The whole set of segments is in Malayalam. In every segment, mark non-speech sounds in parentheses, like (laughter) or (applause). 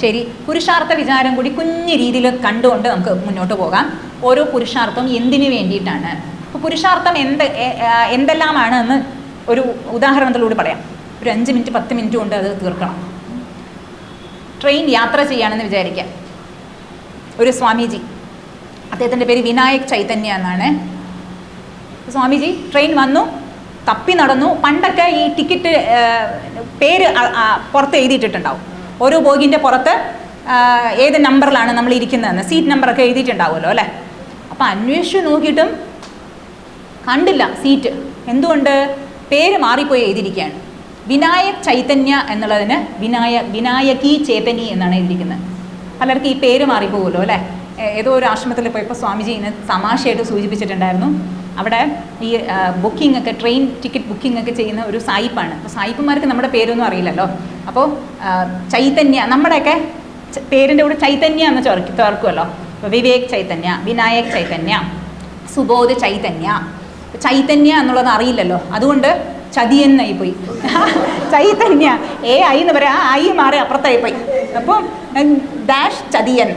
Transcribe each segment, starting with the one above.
ശരി പുരുഷാർത്ഥ വിചാരം കൂടി കുഞ്ഞു രീതിയിൽ കണ്ടുകൊണ്ട് നമുക്ക് മുന്നോട്ട് പോകാം. ഓരോ പുരുഷാർത്ഥം എന്തിനു വേണ്ടിയിട്ടാണ്? പുരുഷാർത്ഥം എന്ത് എന്തെല്ലാമാണ് എന്ന് ഒരു ഉദാഹരണത്തിലൂടെ പറയാം. ഒരു അഞ്ച് മിനിറ്റ് പത്ത് മിനിറ്റ് കൊണ്ട് അത് തീർക്കണം. ട്രെയിൻ യാത്ര ചെയ്യുകയാണെന്ന് വിചാരിക്കാം ഒരു സ്വാമിജി അദ്ദേഹത്തിന്റെ പേര് വിനായക് ചൈതന്യ എന്നാണ്. സ്വാമിജി ട്രെയിൻ വന്നു തപ്പി നടന്നു. പണ്ടൊക്കെ ഈ ടിക്കറ്റ് പേര് പുറത്ത് എഴുതിയിട്ടിട്ടുണ്ടാവും. ഓരോ ബോഗിന്റെ പുറത്ത് ഏത് നമ്പറിലാണ് നമ്മൾ ഇരിക്കുന്നതെന്ന്. സീറ്റ് നമ്പറൊക്കെ എഴുതിയിട്ടുണ്ടാവുമല്ലോ അല്ലേ? അപ്പോൾ അന്വേഷിച്ചു നോക്കിയിട്ടും കണ്ടില്ല സീറ്റ്. എന്തുകൊണ്ട്? പേര് മാറിപ്പോയി എഴുതിയിരിക്കുകയാണ്. വിനായക് ചൈതന്യ എന്നുള്ളതിന് വിനായ വിനായകി ചേതനി എന്നാണ് എഴുതിയിരിക്കുന്നത്. പലർക്കും ഈ പേര് മാറിപ്പോകുമല്ലോ അല്ലേ? ഏതോ ഒരു ആശ്രമത്തിൽ പോയപ്പോൾ സ്വാമിജി ഇന്ന് തമാശയായിട്ട് സൂചിപ്പിച്ചിട്ടുണ്ടായിരുന്നു. അവിടെ ഈ ബുക്കിംഗ് ഒക്കെ ട്രെയിൻ ടിക്കറ്റ് ബുക്കിംഗ് ഒക്കെ ചെയ്യുന്ന ഒരു സായിപ്പാണ്. അപ്പോൾ സായിപ്പുമാർക്ക് നമ്മുടെ പേരൊന്നും അറിയില്ലല്ലോ. അപ്പോൾ ചൈതന്യ നമ്മുടെയൊക്കെ പേരിന്റെ കൂടെ ചൈതന്യ എന്ന് ചേർക്ക് ചേർക്കുമല്ലോ അപ്പോൾ വിവേക് ചൈതന്യ വിനായക് ചൈതന്യ സുബോധ ചൈതന്യ. ചൈതന്യ എന്നുള്ളത് അറിയില്ലല്ലോ. അതുകൊണ്ട് ചതിയെന്നായി പോയി. (laughs) ചൈതന്യ ഏ ഐ എന്ന് പറയാം. ആ ഐ മാറി അപ്പുറത്തായി പോയി. അപ്പം ഡാഷ് ചതിയൻ.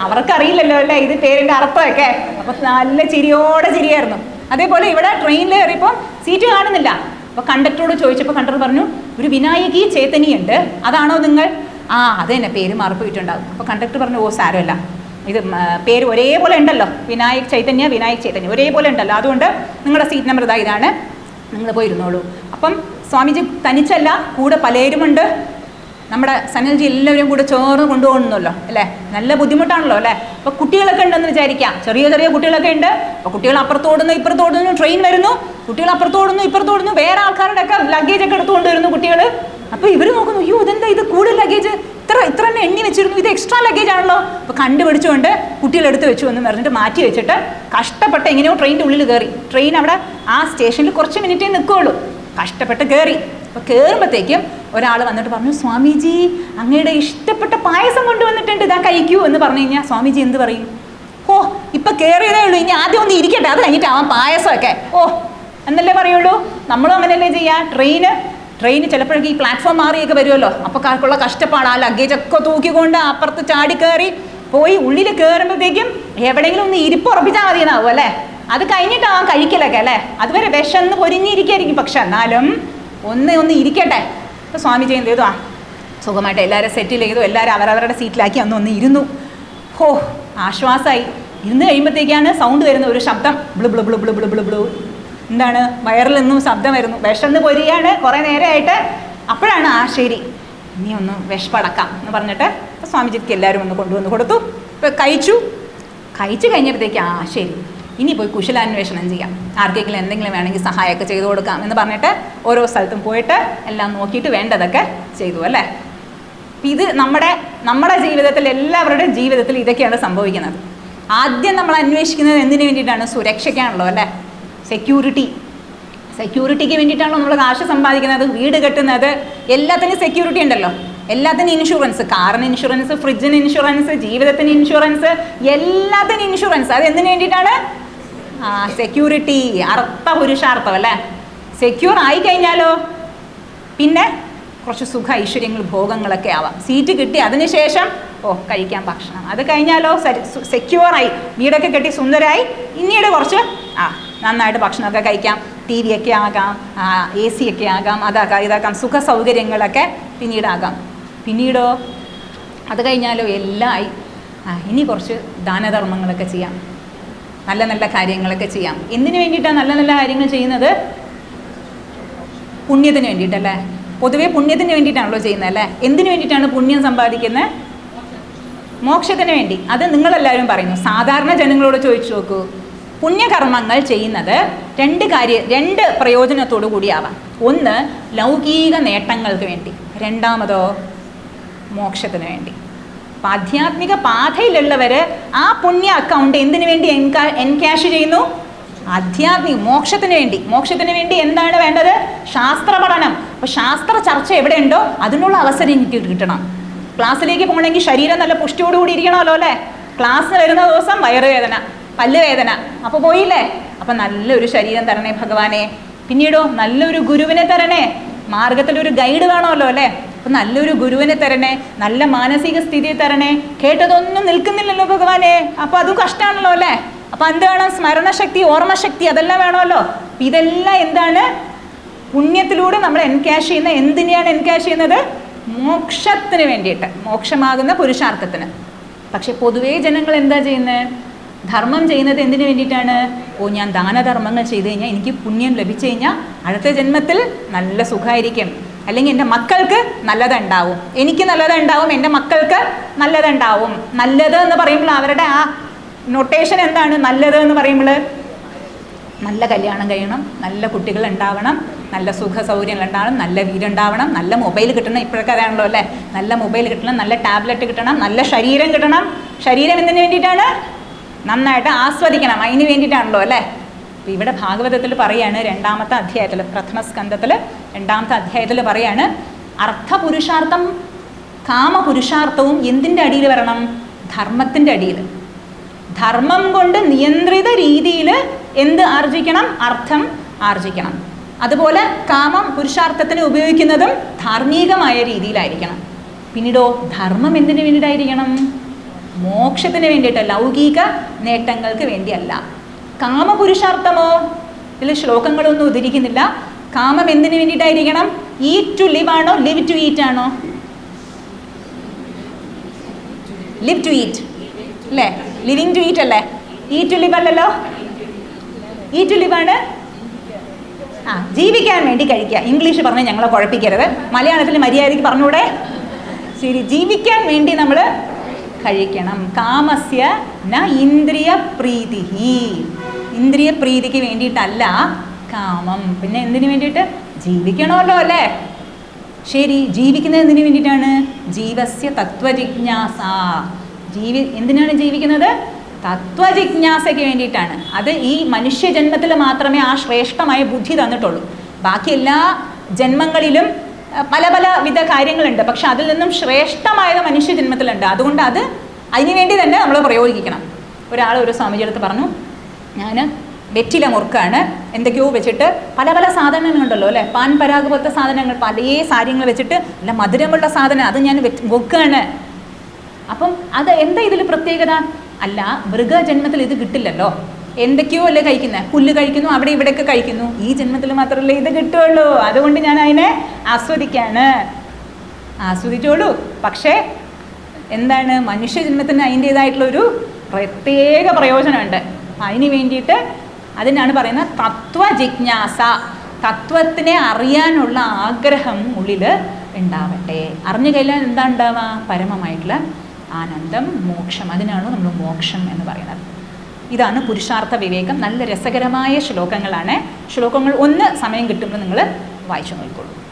അവർക്കറിയില്ലല്ലോ അല്ലേ? ഇത് പേരിന്റെ അർത്ഥമൊക്കെ. അപ്പോൾ നല്ല ചിരിയോടെ ചിരിയായിരുന്നു. അതേപോലെ ഇവിടെ ട്രെയിനിൽ കയറിയപ്പോൾ സീറ്റ് കാണുന്നില്ല. അപ്പോൾ കണ്ടക്ടറോട് ചോദിച്ചപ്പോൾ കണ്ടക്ടർ പറഞ്ഞു ഒരു വിനായകി ചേതനിയുണ്ട്. അതാണോ നിങ്ങൾ? ആ അത് തന്നെ. പേര് മറപ്പിട്ടുണ്ടാകും അപ്പോൾ കണ്ടക്ടർ പറഞ്ഞു ഓ സാരമല്ല. ഇത് പേര് ഒരേപോലെ ഉണ്ടല്ലോ. വിനായക് ചൈതന്യ വിനായക് ചൈതന്യ. ഒരേപോലെ ഉണ്ടല്ലോ. അതുകൊണ്ട് നിങ്ങളുടെ സീറ്റ് നമ്പർ ഇതാ ഇതാണ്. നിങ്ങൾ പോയി ഇരുന്നോളൂ അപ്പം സ്വാമിജി തനിച്ചല്ല കൂടെ പലരുമുണ്ട് നമ്മുടെ സനൽജി എല്ലാവരും കൂടെ ചേർന്ന് കൊണ്ടുപോകണമെന്നല്ലോ അല്ലേ? നല്ല ബുദ്ധിമുട്ടാണല്ലോ അല്ലേ? അപ്പോൾ കുട്ടികളൊക്കെ ഉണ്ടെന്ന് വിചാരിക്കാം. ചെറിയ ചെറിയ കുട്ടികളൊക്കെ ഉണ്ട്. അപ്പോൾ കുട്ടികൾ അപ്പുറത്തോടുന്നു ഇപ്പുറത്തോടുന്നു ട്രെയിൻ വരുന്നു. കുട്ടികൾ അപ്പുറത്തോടുന്നു ഇപ്പുറത്തോടുന്നു വേറെ ആൾക്കാരുടെ ഒക്കെ ലഗേജ് ഒക്കെ എടുത്തുകൊണ്ട് വരുന്നു കുട്ടികൾ അപ്പോൾ ഇവർ നോക്കുന്നു അയ്യോ ഇതെന്താ ഇത് കൂടുതൽ ലഗേജ് ഇത്ര ഇത്ര തന്നെ എണ്ണി വെച്ചിരുന്നു. ഇത് എക്സ്ട്രാ ലഗേജ് ആണല്ലോ. അപ്പോൾ കണ്ടുപിടിച്ചുകൊണ്ട് കുട്ടികൾ എടുത്ത് വെച്ചു എന്ന് പറഞ്ഞിട്ട് മാറ്റി വെച്ചിട്ട് കഷ്ടപ്പെട്ട് എങ്ങനെയോ ട്രെയിനിന്റെ ഉള്ളിൽ കയറി. ട്രെയിൻ അവിടെ ആ സ്റ്റേഷനിൽ കുറച്ച് മിനിറ്റേ നിൽക്കുകയുള്ളൂ കഷ്ടപ്പെട്ട് കയറി. അപ്പോൾ കയറുമ്പോഴത്തേക്കും ഒരാൾ വന്നിട്ട് പറഞ്ഞു സ്വാമിജി അങ്ങയുടെ ഇഷ്ടപ്പെട്ട പായസം കൊണ്ടുവന്നിട്ടുണ്ട് ഇതാ കഴിക്കൂ എന്ന് പറഞ്ഞു കഴിഞ്ഞാൽ സ്വാമിജി എന്ത് പറയും? ഓ ഇപ്പം കയറിയതേ ഉള്ളൂ ഇനി ആദ്യം ഒന്ന് ഇരിക്കട്ടെ അത് കഴിഞ്ഞിട്ട് കഴിഞ്ഞിട്ടാവാം പായസമൊക്കെ. ഓ എന്നല്ലേ പറയുള്ളൂ? നമ്മളും അങ്ങനെയല്ലേ ചെയ്യാ? ട്രെയിന് ട്രെയിൻ ചിലപ്പോഴൊക്കെ ഈ പ്ലാറ്റ്ഫോം മാറിയൊക്കെ വരുമല്ലോ അപ്പോൾ കാർക്കുള്ള കഷ്ടപ്പാട് ആ ലഗേജ് ഒക്കെ തൂക്കിക്കൊണ്ട് അപ്പുറത്ത് ചാടി കയറി പോയി ഉള്ളിൽ കയറുമ്പോഴത്തേക്കും എവിടെയെങ്കിലും ഒന്ന് ഇരിപ്പ് ഉറപ്പിച്ചാൽ മതി എന്നാവും അല്ലേ? അത് കഴിഞ്ഞിട്ടാവാം കഴിക്കലൊക്കെ അല്ലേ? അതുവരെ വിശന്ന് പൊരിഞ്ഞിരിക്കായിരിക്കും പക്ഷെ എന്നാലും ഒന്ന് ഒന്ന് ഇരിക്കട്ടെ. അപ്പോൾ സ്വാമി ചെയ്യുന്നത് ചെയ്തു? ആ സുഖമായിട്ട് എല്ലാവരും സെറ്റിൽ ചെയ്തു. എല്ലാവരും അവരവരുടെ സീറ്റിലാക്കി അന്ന് ഒന്ന് ഇരുന്നു. ഹോ ആശ്വാസമായി ഇരുന്ന് കഴിയുമ്പോഴത്തേക്കാണ് സൗണ്ട് വരുന്ന ഒരു ശബ്ദം. ബ്ലു ബ്ലു ബ്ലു ബ്ലു ബ്ലു ബ്ലു ബ്ലു. എന്താണ്? വയറിൽ നിന്നും ശബ്ദം വരുന്നു. വിഷന്ന് പൊരിയാണ് കുറേ നേരമായിട്ട്. അപ്പോഴാണ് ആ ശരി. ഇനി ഒന്ന് വിഷപ്പടക്കാം എന്ന് പറഞ്ഞിട്ട് സ്വാമിജിക്ക് എല്ലാവരും ഒന്ന് കൊണ്ടുവന്ന് കൊടുത്തു. കഴിച്ചു. കഴിച്ചു കഴിഞ്ഞപ്പോഴത്തേക്ക് ആ ശരി. ഇനി പോയി കുശലാന്വേഷണം ചെയ്യാം. ആർക്കെങ്കിലും എന്തെങ്കിലും വേണമെങ്കിൽ സഹായമൊക്കെ ചെയ്തു കൊടുക്കാം എന്ന് പറഞ്ഞിട്ട് ഓരോ സ്ഥലത്തും പോയിട്ട് എല്ലാം നോക്കിയിട്ട് വേണ്ടതൊക്കെ ചെയ്തു അല്ലേ? ഇത് നമ്മുടെ നമ്മുടെ ജീവിതത്തിൽ എല്ലാവരുടെയും ജീവിതത്തിൽ ഇതൊക്കെയാണ് സംഭവിക്കുന്നത്. ആദ്യം നമ്മൾ അന്വേഷിക്കുന്നത് എന്തിനു വേണ്ടിയിട്ടാണ്? സുരക്ഷയ്ക്കാണല്ലോ അല്ലേ? സെക്യൂരിറ്റി സെക്യൂരിറ്റിക്ക് വേണ്ടിയിട്ടാണല്ലോ നമ്മൾ കാശ് സമ്പാദിക്കുന്നത് വീട് കെട്ടുന്നത്. എല്ലാത്തിനും സെക്യൂരിറ്റി ഉണ്ടല്ലോ. എല്ലാത്തിനും ഇൻഷുറൻസ് കാറിന് ഇൻഷുറൻസ് ഫ്രിഡ്ജിന് ഇൻഷുറൻസ് ജീവിതത്തിന് ഇൻഷുറൻസ് എല്ലാത്തിനും ഇൻഷുറൻസ് അത് എന്തിനു വേണ്ടിയിട്ടാണ്? ആ സെക്യൂരിറ്റി അർത്ഥ പുരുഷാർത്ഥം അല്ലേ സെക്യൂർ ആയി കഴിഞ്ഞാലോ? പിന്നെ കുറച്ച് സുഖ ഐശ്വര്യങ്ങൾ ഭോഗങ്ങളൊക്കെ ആവാം. സീറ്റ് കിട്ടി അതിനുശേഷം ഓ കഴിക്കാൻ ഭക്ഷണം. അത് കഴിഞ്ഞാലോ സെക്യൂറായി വീടൊക്കെ കെട്ടി സുന്ദരായി. പിന്നീട് കുറച്ച് ആ നന്നായിട്ട് ഭക്ഷണമൊക്കെ കഴിക്കാം. ടി വി ഒക്കെ ആകാം എ സി ഒക്കെ ആകാം അതാക്കാം ഇതാക്കാം സുഖ സൗകര്യങ്ങളൊക്കെ പിന്നീടാകാം. പിന്നീടോ? അത് കഴിഞ്ഞാലോ എല്ലാം ആയി. ഇനി കുറച്ച് ദാനധർമ്മങ്ങളൊക്കെ ചെയ്യാം. നല്ല നല്ല കാര്യങ്ങളൊക്കെ ചെയ്യാം. എന്തിനു വേണ്ടിയിട്ടാണ് നല്ല നല്ല കാര്യങ്ങൾ ചെയ്യുന്നത്? പുണ്യത്തിന് വേണ്ടിയിട്ടല്ലേ? പൊതുവേ പുണ്യത്തിന് വേണ്ടിയിട്ടാണല്ലോ ചെയ്യുന്നത് അല്ലേ? എന്തിനു വേണ്ടിയിട്ടാണ് പുണ്യം സമ്പാദിക്കുന്നത്? മോക്ഷത്തിന് വേണ്ടി. അത് നിങ്ങളെല്ലാവരും പറയുന്നു. സാധാരണ ജനങ്ങളോട് ചോദിച്ചു നോക്കൂ. പുണ്യകർമ്മങ്ങൾ ചെയ്യുന്നത് രണ്ട് കാര്യ രണ്ട് പ്രയോജനത്തോടു കൂടിയാവാം. ഒന്ന് ലൗകിക നേട്ടങ്ങൾക്ക് വേണ്ടി. രണ്ടാമതോ മോക്ഷത്തിന് വേണ്ടി. അപ്പം ആധ്യാത്മിക പാതയിലുള്ളവർ ആ പുണ്യ അക്കൗണ്ട് എന്തിനു വേണ്ടി എൻകാ എൻകാഷ് ചെയ്യുന്നു? ആധ്യാത്മിക മോക്ഷത്തിന് വേണ്ടി. മോക്ഷത്തിന് വേണ്ടി എന്താണ് വേണ്ടത്? ശാസ്ത്ര പഠനം. അപ്പോൾ ശാസ്ത്ര ചർച്ച എവിടെയുണ്ടോ അതിനുള്ള അവസരം എനിക്ക് കിട്ടണം. ക്ലാസ്സിലേക്ക് പോകണമെങ്കിൽ ശരീരം നല്ല പുഷ്ടിയോടുകൂടി ഇരിക്കണമല്ലോ അല്ലേ? ക്ലാസ്സിന് വരുന്ന ദിവസം വയറുവേദന പല്ലുവേദന. അപ്പോൾ പോയില്ലേ? അപ്പം നല്ലൊരു ശരീരം തരണേ ഭഗവാനെ. പിന്നീടോ നല്ലൊരു ഗുരുവിനെ തരണേ. മാർഗത്തിലൊരു ഗൈഡ് വേണമല്ലോ അല്ലേ? അപ്പം നല്ലൊരു ഗുരുവിനെ തരണേ നല്ല മാനസിക സ്ഥിതി തരണേ. കേട്ടതൊന്നും നിൽക്കുന്നില്ലല്ലോ ഭഗവാനെ. അപ്പം അതും കഷ്ടമാണല്ലോ അല്ലേ? അപ്പം എന്ത് വേണം? സ്മരണശക്തി ഓർമ്മശക്തി അതെല്ലാം വേണമല്ലോ. ഇതെല്ലാം എന്താണ്? പുണ്യത്തിലൂടെ നമ്മൾ എൻകാഷ് ചെയ്യുന്ന എന്തിനെയാണ് എൻകാഷ് ചെയ്യുന്നത്? മോക്ഷത്തിന് വേണ്ടിയിട്ട് മോക്ഷമാകുന്ന പുരുഷാർത്ഥത്തിന്. പക്ഷെ പൊതുവേ ജനങ്ങൾ എന്താ ചെയ്യുന്നത് ധർമ്മം ചെയ്യുന്നത് എന്തിനു വേണ്ടിയിട്ടാണ്? ഓ ഞാൻ ദാനധർമ്മങ്ങൾ ചെയ്തു കഴിഞ്ഞാൽ എനിക്ക് പുണ്യം ലഭിച്ചു കഴിഞ്ഞാൽ അടുത്ത ജന്മത്തിൽ നല്ല സുഖമായിരിക്കും. അല്ലെങ്കിൽ എന്റെ മക്കൾക്ക് നല്ലതുണ്ടാവും. എനിക്ക് നല്ലതുണ്ടാവും എന്റെ മക്കൾക്ക് നല്ലതുണ്ടാവും. നല്ലത് എന്ന് പറയുമ്പോൾ അവരുടെ ആ നൊട്ടേഷൻ എന്താണ്? നല്ലത് എന്ന് പറയുമ്പോൾ നല്ല കല്യാണം കഴിയണം നല്ല കുട്ടികൾ ഉണ്ടാവണം നല്ല സുഖ സൗകര്യങ്ങൾ ഉണ്ടാവണം നല്ല വീടുണ്ടാവണം നല്ല മൊബൈൽ കിട്ടണം. ഇപ്പോഴൊക്കെ അതാണല്ലോ അല്ലേ? നല്ല മൊബൈൽ കിട്ടണം നല്ല ടാബ്ലറ്റ് കിട്ടണം നല്ല ശരീരം കിട്ടണം. ശരീരം എന്തിനു വേണ്ടിയിട്ടാണ്? നന്നായിട്ട് ആസ്വദിക്കണം. അതിന് വേണ്ടിയിട്ടാണല്ലോ അല്ലേ? അപ്പോൾ ഇവിടെ ഭാഗവതത്തിൽ പറയാണ് രണ്ടാമത്തെ അധ്യായത്തിൽ പ്രഥമ സ്കന്ധത്തിൽ രണ്ടാമത്തെ അധ്യായത്തിൽ പറയാണ് അർത്ഥപുരുഷാർത്ഥം കാമപുരുഷാർത്ഥവും എന്തിന്റെ അടിയിൽ വരണം? ധർമ്മത്തിന്റെ അടിയിൽ. ധർമ്മം കൊണ്ട് നിയന്ത്രിത രീതിയിൽ എന്ത് ആർജിക്കണം? അർത്ഥം ആർജിക്കണം. അതുപോലെ കാമം പുരുഷാർത്ഥത്തിന് ഉപയോഗിക്കുന്നതും ധാർമ്മികമായ രീതിയിലായിരിക്കണം. പിന്നീടോ ധർമ്മം എന്തിനു വേണ്ടിയിട്ടായിരിക്കണം? മോക്ഷത്തിന് വേണ്ടിയിട്ട് ലൗകിക നേട്ടങ്ങൾക്ക് വേണ്ടിയല്ല. കാമപുരുഷാർത്ഥമോ? ഇതിൽ ശ്ലോകങ്ങളൊന്നും ഉദ്ധരിക്കുന്നില്ല. കാമം എന്തിനു വേണ്ടിയിട്ടായിരിക്കണം? ഈറ്റ് ടു ലിവ് ആണോ? ലിവ് ടു ഈറ്റ് ആണോ? ലിവ് ടു ഈറ്റ് അല്ലേ ലിവിങ് ടു ഈറ്റ് അല്ലേ? ഈ ടു ലിവ് അല്ലല്ലോ? ഈ ടു ലിവ് ആണ്. ആ ജീവിക്കാൻ വേണ്ടി കഴിക്കുക. ഇംഗ്ലീഷ് പറഞ്ഞ് ഞങ്ങളെ കുഴപ്പിക്കരുത്. മലയാളത്തിൽ മര്യാദയ്ക്ക് പറഞ്ഞൂടെ ശരി ജീവിക്കാൻ വേണ്ടി നമ്മൾ കഴിക്കണം. കാമസ്യ ന ഇന്ദ്രിയ പ്രീതി ഇന്ദ്രിയ പ്രീതിക്ക് വേണ്ടിയിട്ടല്ല കാമം. പിന്നെ എന്തിനു വേണ്ടിയിട്ട്? ജീവിക്കണമല്ലോ അല്ലേ? ശരി ജീവിക്കുന്നത് എന്തിനു വേണ്ടിയിട്ടാണ്? ജീവസ്യ തത്വജിജ്ഞാസ. ജീവി എന്തിനാണ് ജീവിക്കുന്നത്? തത്വജിജ്ഞാസയ്ക്ക് വേണ്ടിയിട്ടാണ്. അത് ഈ മനുഷ്യജന്മത്തിൽ മാത്രമേ ആ ശ്രേഷ്ഠമായ ബുദ്ധി തന്നിട്ടുള്ളൂ. ബാക്കി എല്ലാ ജന്മങ്ങളിലും പല പല വിധ കാര്യങ്ങളുണ്ട്. പക്ഷെ അതിൽ നിന്നും ശ്രേഷ്ഠമായത് മനുഷ്യജന്മത്തിലുണ്ട്. അതുകൊണ്ട് അത് അതിനുവേണ്ടി തന്നെ നമ്മൾ പ്രയോഗിക്കണം. ഒരാൾ ഒരു സ്വാമിജിയെടുത്ത് പറഞ്ഞു ഞാൻ വെറ്റില മുറുക്കാണ്. എന്തൊക്കെയോ വെച്ചിട്ട് പല പല സാധനങ്ങളുണ്ടല്ലോ അല്ലേ? പാൻ പരാഗ് പോലത്തെ സാധനങ്ങൾ പല സാരിങ്ങൾ വെച്ചിട്ട് നല്ല മധുരമുള്ള സാധനം അത് ഞാൻ വെക്കുകയാണ് അപ്പം അത് എന്താ ഇതിൽ പ്രത്യേകത? അല്ല മൃഗജന്മത്തിൽ ഇത് കിട്ടില്ലല്ലോ. എന്തൊക്കെയോ അല്ലേ കഴിക്കുന്നത് പുല്ല് കഴിക്കുന്നു അവിടെ ഇവിടെയൊക്കെ കഴിക്കുന്നു. ഈ ജന്മത്തിൽ മാത്രമല്ലേ ഇത് കിട്ടുള്ളൂ. അതുകൊണ്ട് ഞാൻ അതിനെ ആസ്വദിക്കാണ്. ആസ്വദിച്ചോളൂ. പക്ഷേ എന്താണ്? മനുഷ്യ മനുഷ്യജന്മത്തിന് അതിന്റേതായിട്ടുള്ളൊരു പ്രത്യേക പ്രയോജനമുണ്ട്. അതിന് വേണ്ടിയിട്ട് അതിനാണ് പറയുന്നത് തത്വജിജ്ഞാസ തത്വത്തിനെ അറിയാനുള്ള ആഗ്രഹം ഉള്ളിൽ ഉണ്ടാവട്ടെ. അറിഞ്ഞു കഴിഞ്ഞാൽ എന്താ ഉണ്ടാവുക? പരമമായിട്ടുള്ള ആനന്ദം മോക്ഷം. അതിനാണ് നമ്മൾ മോക്ഷം എന്ന് പറയുന്നത്. ഇതാണ് പുരുഷാർത്ഥ വിവേകം. നല്ല രസകരമായ ശ്ലോകങ്ങളാണ്. ശ്ലോകങ്ങൾ ഒന്ന് സമയം കിട്ടുമ്പോൾ നിങ്ങൾ വായിച്ചു നോക്കിക്കോളൂ.